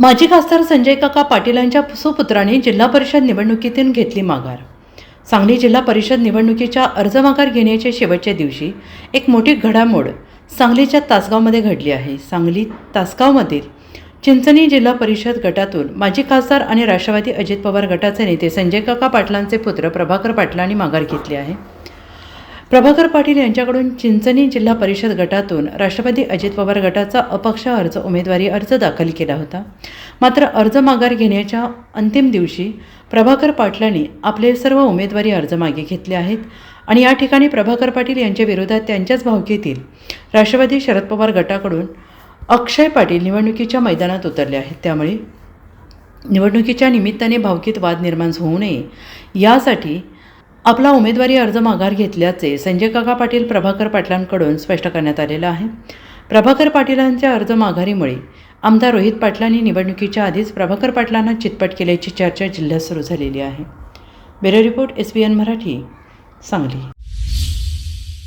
माजी खासदार संजय काका पाटीलांच्या सुपुत्रांनी जिल्हा परिषद निवडणुकीतून घेतली माघार. सांगली जिल्हा परिषद निवडणुकीच्या अर्ज माघार घेण्याच्या शेवटच्या दिवशी एक मोठी घडामोड सांगलीच्या तासगावमध्ये घडली आहे. सांगली तासगावमधील चिंचणी जिल्हा परिषद गटातून माजी खासदार आणि राष्ट्रवादी अजित पवार गटाचे नेते संजय काका पाटलांचे पुत्र प्रभाकर पाटलांनी माघार घेतली आहे. प्रभाकर पाटील यांच्याकडून चिंचणी जिल्हा परिषद गटातून राष्ट्रवादी अजित पवार गटाचा अपक्ष अर्ज उमेदवारी अर्ज दाखल केला होता. मात्र अर्ज माघार घेण्याच्या अंतिम दिवशी प्रभाकर पाटलांनी आपले सर्व उमेदवारी अर्ज मागे घेतले आहेत आणि या ठिकाणी प्रभाकर पाटील यांच्या विरोधात त्यांच्याच भावकीतील राष्ट्रवादी शरद पवार गटाकडून अक्षय पाटील निवडणुकीच्या मैदानात उतरले आहेत. त्यामुळे निवडणुकीच्या निमित्ताने भावकीत वाद निर्माण होऊ नये. यासाठी आपला उमेदवारी अर्ज माघार घेतल्याचे संजय काका पाटील प्रभाकर पाटलांकडून स्पष्ट करण्यात आलेलं आहे. प्रभाकर पाटीलांच्या अर्ज माघारीमुळे आमदार रोहित पाटलांनी निवडणुकीच्या आधीच प्रभाकर पाटलांना चितपट केल्याची चर्चा जिल्ह्यात सुरू झालेली आहे. Bureau report S B N Marathi Sangli.